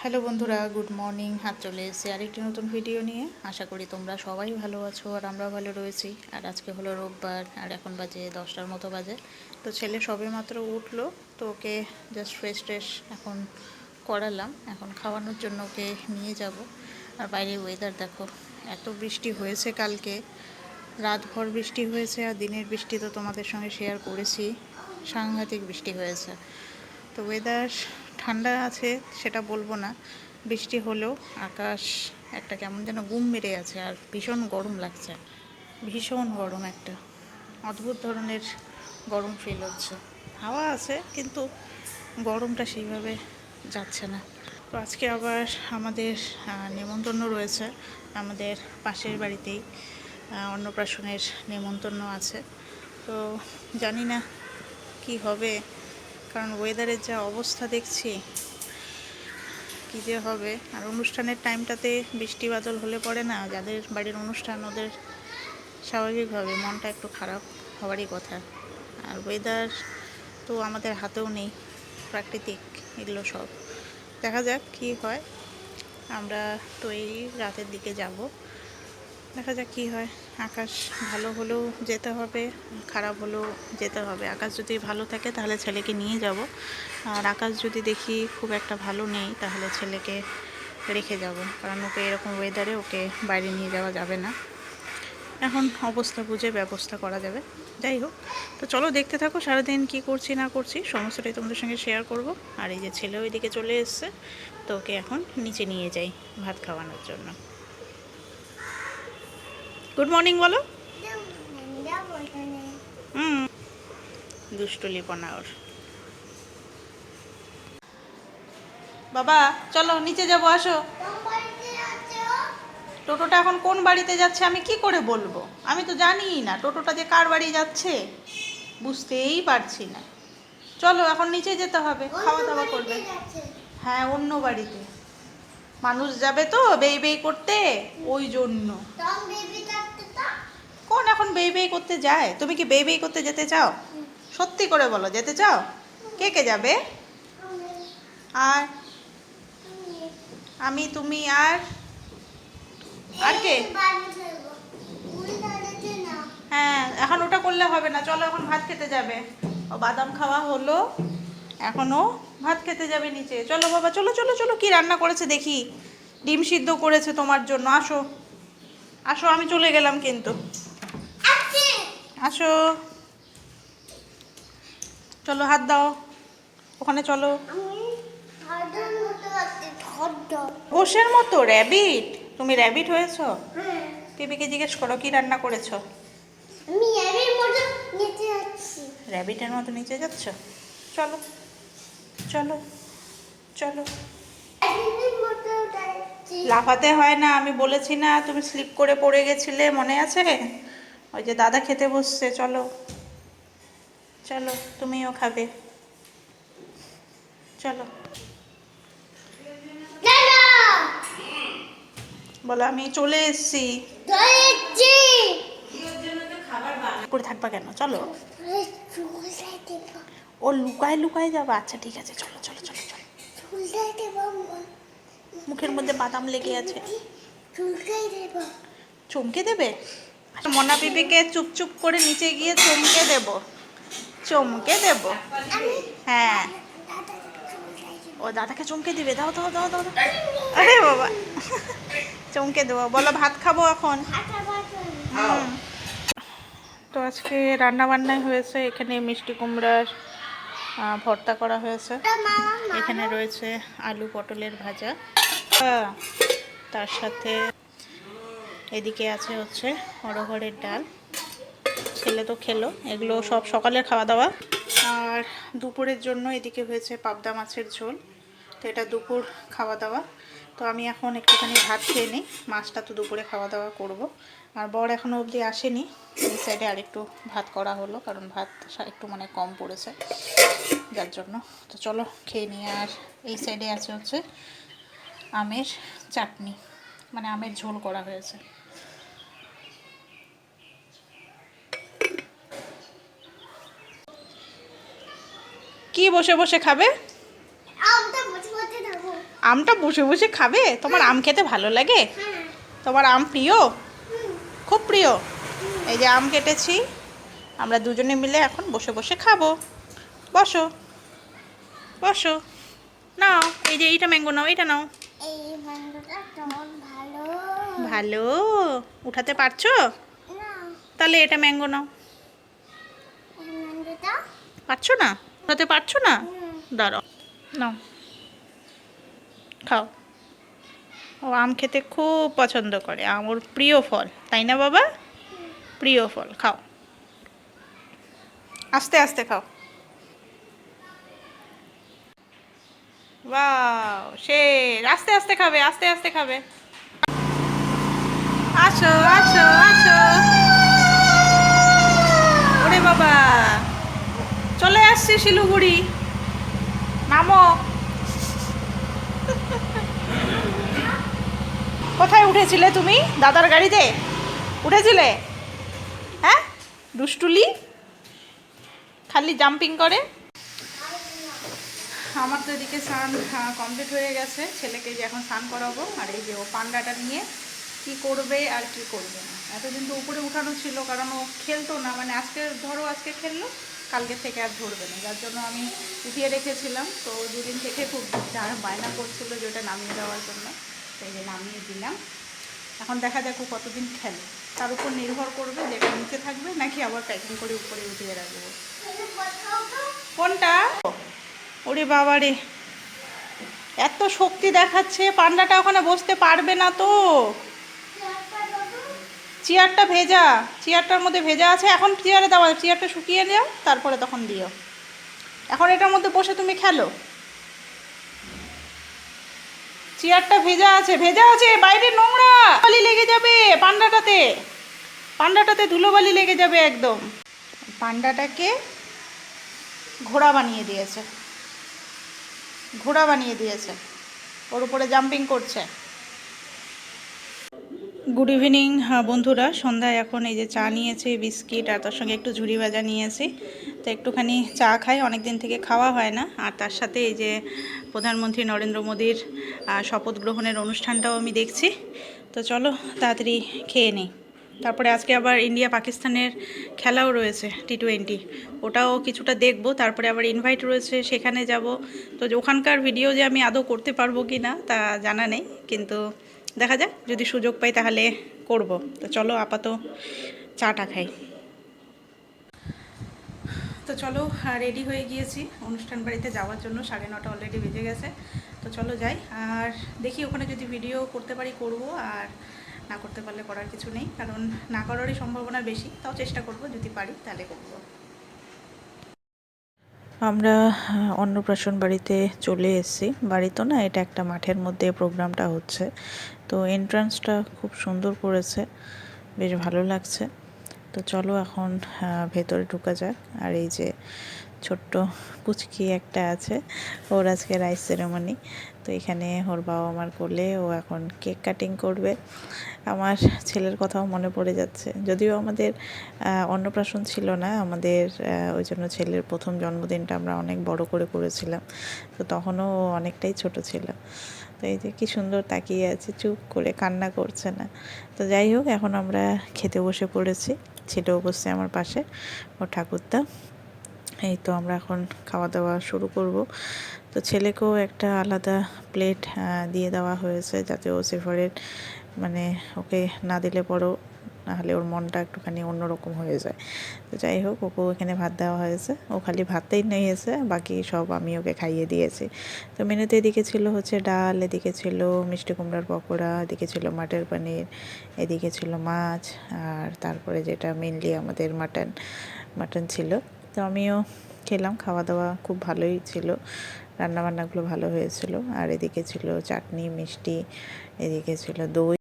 Hello বন্ধুরা, good morning. হাত চলে এসেছি আরেকটি নতুন ভিডিও নিয়ে। আশা করি তোমরা সবাই ভালো আছো আর আমরা ভালো রয়েছি। আর আজকে হলো রোববার, আর এখন বাজে দশটার মতো বাজে। তো ছেলে সবে মাত্র উঠল, তো ওকে জাস্ট ফ্রেশ ট্রেশ এখন করালাম। এখন খাওয়ানোর জন্য ওকে নিয়ে যাব। আর বাইরে ওয়েদার দেখো, এত বৃষ্টি হয়েছে কালকে। রাতভর বৃষ্টি হয়েছে আর দিনের বৃষ্টি তো তোমাদের সঙ্গে শেয়ার করেছি। সাংঘাতিক বৃষ্টি হয়েছে। তো ওয়েদার ঠান্ডা আছে, সেটা বলব না। বৃষ্টি হলেও আকাশ একটা কেমন যেন গুম মেরে আছে আর ভীষণ গরম লাগছে। ভীষণ গরম একটা। অদ্ভুত ধরনের গরম ফিল হচ্ছে। হাওয়া আছে, কিন্তু গরমটা সেইভাবে যাচ্ছে না। তো আজকে আবার আমাদের নেমন্তন্ন রয়েছে। আমাদের পাশের বাড়িতেই অন্নপ্রাশনের নেমন্তন্ন আছে। তো জানি না কি হবে। কারণ ওয়েদারের যা অবস্থা দেখছি, কী যে হবে? আর অনুষ্ঠানের টাইমটাতে বৃষ্টি বাদল হলে পড়ে না, যাদের বাড়ির অনুষ্ঠান ওদের স্বাভাবিকভাবে মনটা একটু খারাপ হওয়ারই কথা। আর ওয়েদার তো আমাদের হাতেও নেই, প্রাকৃতিক এগুলো সব। দেখা যাক কী হয়। আমরা তো এই রাতের দিকে যাব। দেখা যাক কী হয়। আকাশ ভালো হলেও যেতে হবে, খারাপ হলেও যেতে হবে। আকাশ যদি ভালো থাকে তাহলে ছেলেকে নিয়ে যাব। আর আকাশ যদি দেখি খুব একটা ভালো নেই তাহলে ছেলেকে রেখে যাব। কারণ ওকে এরকম ওয়েদারে ওকে বাইরে নিয়ে যাওয়া যাবে না। এখন অবস্থা বুঝে ব্যবস্থা করা যাবে। যাই হোক, তো চলো দেখতে থাকো সারাদিন কি করছি না করছি। সমস্তটাই তোমাদের সঙ্গে শেয়ার করব। আর এই যে ছেলে ওইদিকে চলে এসছে, তো ওকে এখন নিচে নিয়ে যাই ভাত খাওয়ানোর জন্য। গুড মর্নিং বলো। হুম। দুষ্টুলিপনা ওর বাবা চলো নিচে যাব আসো। টোটোটা এখন কোন বাড়িতে যাচ্ছে আমি কি করে বলব? আমি তো জানিই না টোটোটা যে কার বাড়ি যাচ্ছে। বুঝতেই পারছি না। চলো এখন নিচে যেতে হবে। খাওয়া দাওয়া করবে। হ্যাঁ অন্য বাড়িতে। মানুষ যাবে তো বেই বেই করতে। ওই জন্য। কোন এখন বেই বেই করতে যায়। তুমি কি বেই বেই করতে যেতে চাও? সত্যি করে বলো, যেতে চাও? কে কে যাবে? আর আমি, তুমি আর আর কে? হ্যাঁ এখন ওটা করলে হবে না। চলো এখন ভাত খেতে যাবে। ও বাদাম খাওয়া হলো। এখনও ভাত খেতে যাবে নিচে। চলো বাবা, চলো চলো চলো। কি রান্না করেছে দেখি। ডিম সিদ্ধ করেছে তোমার জন্য। আসো। আসো, আমি চলে গেলাম কিন্তু। আসো। চলো হাত দাও। ওখানে চলো। ঘোষের মতো র্যাবিট? তুমি র্যাবিট হয়েছ? পিপিকে জিজ্ঞেস করো কি রান্না করেছ? আমি মতো যাচ্ছি। র্যাবিটের মতো নিচে যাচ্ছ? চলো চলো চলো। লাফাতে হয় না আমি বলেছি না তুমি স্লিপ করে পড়ে গেছিলে মনে আছে? ওই যে দাদা খেতে বসছে চলো। চলো তুমিও খাবে। চলো। বলো আমি চলে এসেছি। করে থাকবা কেন? চলো। ও লুকায় লুকায় যাবা। আচ্ছা ঠিক আছে চলো চলো চলো চলো। মুখের মধ্যে বাদাম লেগে আছে। চমকে দেবে? মনা পিপিকে চুপচুপ করে নিচে গিয়ে চমকে দেব। চমকে দেব। হ্যাঁ। ও দাদাকে চমকে দিবে। দাও দাও দাও দাও। আরে বাবা। চমকে দেবো। বলো, ভাত খাব এখন। তো আজকে রান্না বান্নাই হয়েছে। এখানে মিষ্টি কুমড়ার ভর্তা করা হয়েছে। এখানে রয়েছে আলু পটলের ভাজা। তার সাথে এদিকে আছে হচ্ছে অরহরের ডাল। ছেলে তো খেলো, এগুলো সব সকালের খাওয়া দাওয়া আর দুপুরের জন্য এদিকে হয়েছে পাবদা মাছের ঝোল, তো এটা দুপুর খাওয়া দাওয়া তো আমি এখন একটুখানি ভাত খেয়ে নিই, মাছটা তো দুপুরে খাওয়া দাওয়া করব। আর বর এখনও অবধি আসেনি, এই সাইডে আরেকটু ভাত করা হলো, কারণ ভাত একটু মানে কম পড়েছে, যার জন্য। তো চলো খেয়ে নিই, আর এই সাইডে আছে হচ্ছে আমের চাটনি। মানে আমের ঝোল করা হয়েছে। কি বসে বসে খাবে? আমটা বসে বসে খাবে। তোমার আম খেতে ভালো লাগে? হ্যাঁ। তোমার আম প্রিয়? খুব প্রিয়? এই যে আম কেটেছি আমরা দুজনে মিলে এখন বসে বসে খাব। বসো। বসো। নাও এই যে এইটা ম্যাঙ্গো নাও এইটা নাও এই ম্যাঙ্গোটা তোমার ভালো ভালো। উঠাতে পারছ? তাহলে এটা ম্যাঙ্গো নাও। পারছ না? উঠাতে পারছ না? দাঁড়াও। নাও। খাও। ও আম খেতে খুব পছন্দ করে। আম ওর প্রিয় ফল। তাই না বাবা? প্রিয় ফল। খাও। আস্তে আস্তে খাও। বাও সে আস্তে আস্তে খাবে আস্তে আস্তে খাবে। আসো আসো আসো। ওরে বাবা। চলে আসছি শিলিগুড়ি নামো কোথায় উঠেছিলে তুমি? দাদার গাড়িতে? উঠেছিলে? হ্যাঁ? দুষ্টুলি? খালি জাম্পিং করে? আমার তো এদিকে স্নান কমপ্লিট হয়ে গেছে। ছেলেকে যে এখন স্নান করাবো, আর এই যে ও পান্ডাটা নিয়ে কি করবে আর কি করবে না। এতদিন তো উপরে উঠানো ছিল, কারণ ও খেলতো না। মানে আজকে, ধরো আজকে খেললো, কালকে থেকে আর ধরবে না। যার জন্য আমি উঠিয়ে রেখেছিলাম। তো দুদিন থেকে খুব বায়না করছিল যে ওটা নামিয়ে দেওয়ার জন্য। সেই যে নামিয়ে দিলাম। এখন দেখা যাক ও কতদিন খেলে। তার উপর নির্ভর করবে যেটা নিচে থাকবে নাকি আবার প্যাকিং করে উপরে উঠিয়ে রাখব। কোনটা ওরে বাবা রে। এত শক্তি দেখাচ্ছে, পান্ডাটা ওখানে বসতে পারবে না তো। চেয়ারটা ভেজা, চেয়ারটার মধ্যে ভেজা আছে, এখন চেয়ারে দেওয়া চেয়ারটা শুকিয়ে যাও তারপরে তখন দিও। এখন এটার মধ্যে বসে তুমি খেলো। চেয়ারটা ভেজা আছে ভেজা আছে, বাইরে নোংরা বালি লেগে যাবে পান্ডাটাতে। পান্ডাটাতে ধুলোবালি লেগে যাবে একদম। পান্ডাটাকে ঘোড়া বানিয়ে দিয়েছে। ঘোড়া বানিয়ে দিয়েছে। ওর উপরে জাম্পিং করছে। গুড ইভিনিং বন্ধুরা। সন্ধ্যায় এখন এই যে চা নিয়েছি, বিস্কিট আর তার সঙ্গে একটু ঝুড়ি ভাজা নিয়েছি। তো একটুখানি চা খাই অনেক দিন থেকে খাওয়া হয় না। আর তার সাথে এই যে প্রধানমন্ত্রী নরেন্দ্র মোদীর শপথ গ্রহণের অনুষ্ঠানটাও আমি দেখছি। তো চলো তাড়াতাড়ি খেয়ে নিই। তারপরে আজকে আবার ইন্ডিয়া পাকিস্তানের খেলাও রয়েছে টি টোয়েন্টি ওটাও কিছুটা দেখব, তারপরে আবার ইনভাইট রয়েছে, সেখানে যাব। তো ওখানকার ভিডিও যে আমি আদৌ করতে পারব কি না তা জানা নেই, কিন্তু দেখা যাক, যদি সুযোগ পাই তাহলে করব। তো চলো আপাতত চাটা খাই। তো চলো রেডি হয়ে গিয়েছি অনুষ্ঠান বাড়িতে যাওয়ার জন্য, সাড়ে নটা অলরেডি বেজে গেছে। তো চলো যাই, আর দেখি ওখানে যদি ভিডিও করতে পারি করব, আর না করতে পারলে করার কিছু নেই, কারণ না করারই সম্ভাবনা বেশি, তাও চেষ্টা করব, যদি পারি তাহলে করব। আমরা অন্নপ্রাশন বাড়িতে চলে এসেছি। বাড়ি তো না, এটা একটা মাঠের মধ্যে প্রোগ্রামটা হচ্ছে। তো এন্ট্রান্সটা খুব সুন্দর করেছে, বেশ ভালো লাগছে। তো চলো এখন ভেতরে ঢুকা যাক। আর এই যে ছোট্ট পুচকি একটা আছে। ওর আজকে রাইস সেরেমনি তো এখানে ওর বাবা মার কোলে ও এখন কেক কাটিং করবে। আমার ছেলের কথাও মনে পড়ে যাচ্ছে। যদিও আমাদের অন্নপ্রাশন ছিল না, আমাদের ওই জন্য ছেলের প্রথম জন্মদিনটা আমরা অনেক বড় করে করেছিলাম। তো তখনও ও অনেকটাই ছোট ছিল। তো এই যে কী সুন্দর তাকিয়ে আছে, চুপ করে কান্না করছে না। তো যাই হোক, এখন আমরা খেতে বসে পড়েছি। ছেলেও বসছে আমার পাশে। ও ঠাকুরদা এই তো আমরা এখন খাওয়া দাওয়া শুরু করব। তো ছেলেকেও একটা আলাদা প্লেট দিয়ে দেওয়া হয়েছে যাতে ও সেপারেট মানে ওকে না দিলে পরও নাহলে ওর মনটা একটুখানি অন্যরকম হয়ে যায়। তো যাই হোক, ওকেও এখানে ভাত দেওয়া হয়েছে। ও খালি ভাতটাই নিয়েছে, বাকি সব আমি ওকে খাইয়ে দিয়েছি। তো মেনুতে এদিকে ছিল হচ্ছে ডাল, এদিকে ছিল মিষ্টি কুমড়ার পকোড়া, এদিকে ছিল মাটার পনির, এদিকে ছিল মাছ, আর তারপরে যেটা মেনলি আমাদের মাটন মাটন ছিল। তো আমিও খেলাম খাওয়া দাওয়া খুব ভালোই ছিল। রান্নাবান্নাগুলো ভালো হয়েছিল। আর এদিকে ছিল চাটনি, মিষ্টি, এদিকে ছিল দই।